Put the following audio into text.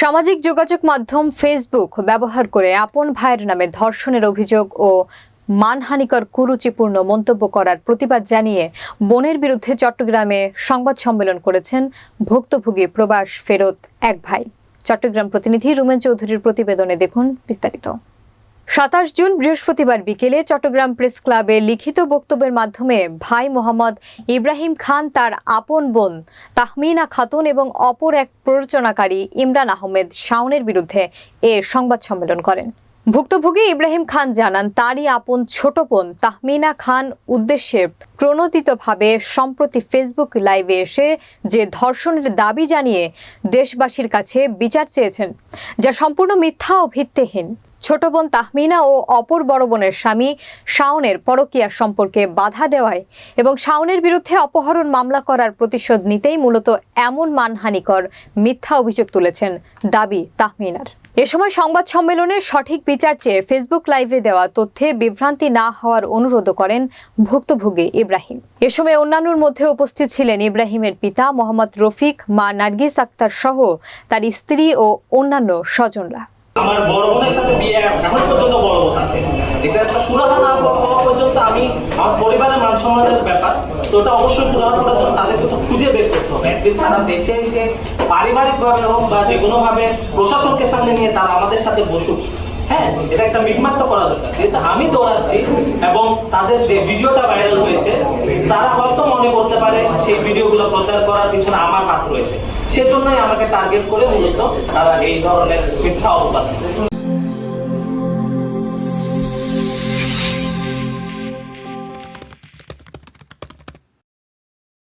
সামাজিক যোগাযোগ মাধ্যম ফেসবুক ব্যবহার করে আপন ভাইয়ের নামে ধর্ষণের অভিযোগ ও মানহানিকর কুরুচিপূর্ণ মন্তব্য করার প্রতিবাদ জানিয়ে বনের বিরুদ্ধে চট্টগ্রামে সংবাদ সম্মেলন করেছেন ভুক্তভোগী প্রবাস ফেরত এক ভাই। চট্টগ্রাম প্রতিনিধি রুমেন চৌধুরীর প্রতিবেদনে দেখুন বিস্তারিত। সাতাশ জুন বৃহস্পতিবার বিকেলে চট্টগ্রাম প্রেস ক্লাবে লিখিত বক্তব্যের মাধ্যমে ভাই মোহাম্মদ ইব্রাহিম খান, তার আপন বোন তাহমিনা খাতুন এবং অপর এক প্ররোচনাকারী ইমরান আহমেদ শাওনের বিরুদ্ধে এ সংবাদ সম্মেলন করেন। ভুক্তভোগী ইব্রাহিম খান জানান, তারই আপন ছোট বোন তাহমিনা খান উদ্দেশ্যে প্রণোদিতভাবে সম্প্রতি ফেসবুক লাইভে এসে যে ধর্ষণের দাবি জানিয়ে দেশবাসীর কাছে বিচার চেয়েছেন, যা সম্পূর্ণ মিথ্যা ও ভিত্তিহীন। ছোট বোন তাহমিনা ও অপর বড় বোনের স্বামী শাওনের পরকীয়া সম্পর্কে বাধা দেওয়ায় এবং শাওনের বিরুদ্ধে অপহরণ মামলা করার প্রতিশোধ নিতেই মূলত এমন মানহানিকর মিথ্যা অভিযোগ তুলেছেন দাবি তাহমিনার। এ সময় সংবাদ সম্মেলনে সঠিক বিচার চেয়ে ফেসবুক লাইভে দেওয়া তথ্যে বিভ্রান্তি না হওয়ার অনুরোধ করেন ভুক্তভোগী ইব্রাহিম। এ সময় অন্যান্যর মধ্যে উপস্থিত ছিলেন ইব্রাহিমের পিতা মোহাম্মদ রফিক, মা নার্গিস আক্তার সহ তার স্ত্রী ও অন্যান্য স্বজনরা। আমার বড় বোনের সাথে বিয়ে এখন পর্যন্ত বড় বোন আছে। এটা একটা সুরাহা না হওয়া পর্যন্ত আমি আমার পরিবারের মান সম্মানের ব্যাপার। তো ওটা অবশ্যই সুরাহা করার জন্য তাদেরকে তো খুঁজে বের করতে হবে। অ্যাটলিস্ট তারা দেশে এসে পারিবারিকভাবে হোক বা যে কোনোভাবে প্রশাসনকে সামনে নিয়ে তারা আমাদের সাথে বসুক। হ্যাঁ এটা একটা মিটমাট তো করা দরকার। যেহেতু আমি দৌড়াচ্ছি এবং তাদের যে ভিডিওটা ভাইরাল হয়েছে, তারা হয়তো মনে করতে পারে সেই ভিডিওগুলো প্রচার করার পিছনে আমার হাত রয়েছে। সেজন্যই আমাকে টার্গেট করে মূলত তারা এই ধরনের মিথ্যা অবদান